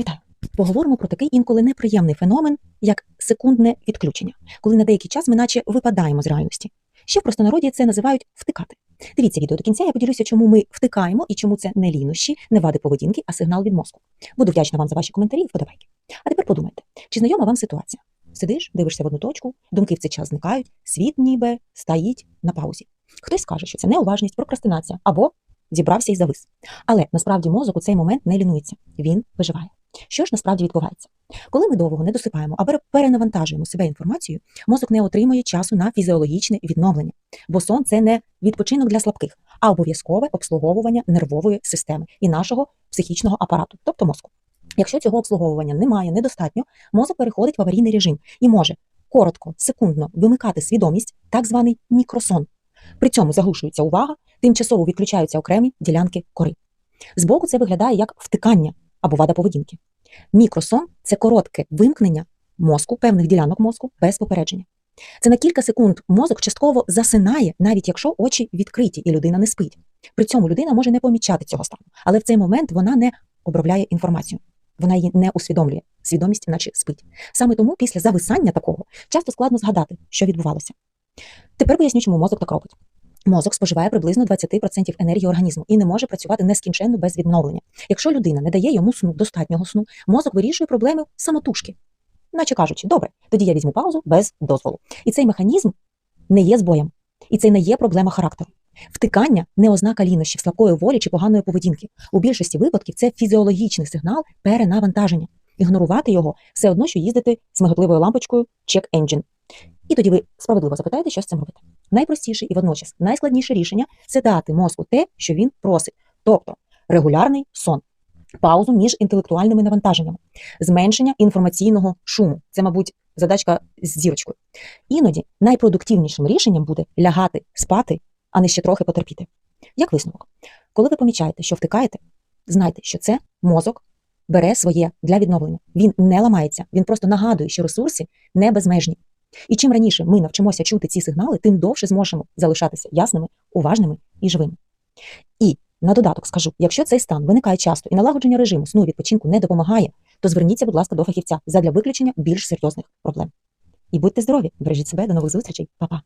Вітаю! Поговоримо про такий інколи неприємний феномен, як секундне відключення, коли на деякий час ми наче випадаємо з реальності. Ще в простонароді це називають втикати. Дивіться відео до кінця, я поділюся, чому ми втикаємо і чому це не лінощі, не вади поведінки, а сигнал від мозку. Буду вдячна вам за ваші коментарі і вподобайки. А тепер подумайте, чи знайома вам ситуація? Сидиш, дивишся в одну точку, думки в цей час зникають, світ ніби стоїть на паузі. Хтось скаже, що це неуважність, прокрастинація або зібрався і завис. Але насправді мозок у цей момент не лінується, він виживає. Що ж насправді відбувається? Коли ми довго не досипаємо або перенавантажуємо себе інформацією, мозок не отримує часу на фізіологічне відновлення, бо сон це не відпочинок для слабких, а обов'язкове обслуговування нервової системи і нашого психічного апарату, тобто мозку. Якщо цього обслуговування немає, недостатньо, мозок переходить в аварійний режим і може коротко, секундно вимикати свідомість, так званий мікросон. При цьому заглушується увага, тимчасово відключаються окремі ділянки кори. Збоку це виглядає як втикання або вада поведінки. Мікросон це коротке вимкнення мозку, певних ділянок мозку без попередження. Це на кілька секунд мозок частково засинає, навіть якщо очі відкриті і людина не спить. При цьому людина може не помічати цього стану, але в цей момент вона не обробляє інформацію, вона її не усвідомлює. Свідомість, наче спить. Саме тому після зависання такого часто складно згадати, що відбувалося. Тепер поясню, чому мозок так робить. Мозок споживає приблизно 20% енергії організму і не може працювати нескінченно без відновлення. Якщо людина не дає йому сну достатнього сну, мозок вирішує проблеми самотужки, наче кажучи, добре, тоді я візьму паузу без дозволу. І цей механізм не є збоєм, і це не є проблема характеру. Втикання не ознака лінощів, слабкої волі чи поганої поведінки. У більшості випадків це фізіологічний сигнал перенавантаження. Ігнорувати його все одно, що їздити з миготливою лампочкою check engine. І тоді ви справедливо запитаєте, що з цим робити. Найпростіше і водночас найскладніше рішення це дати мозку те, що він просить, тобто регулярний сон, паузу між інтелектуальними навантаженнями, зменшення інформаційного шуму. Це, мабуть, задачка з зірочкою. Іноді найпродуктивнішим рішенням буде лягати спати, а не ще трохи потерпіти. Як висновок, коли ви помічаєте, що втикаєте, знайте, що це мозок бере своє для відновлення. Він не ламається, він просто нагадує, що ресурси не безмежні. І чим раніше ми навчимося чути ці сигнали, тим довше зможемо залишатися ясними, уважними і живими. І на додаток скажу: якщо цей стан виникає часто і налагодження режиму сну відпочинку не допомагає, то зверніться, будь ласка, до фахівця задля виключення більш серйозних проблем. І будьте здорові, бережіть себе, до нових зустрічей, Па-па!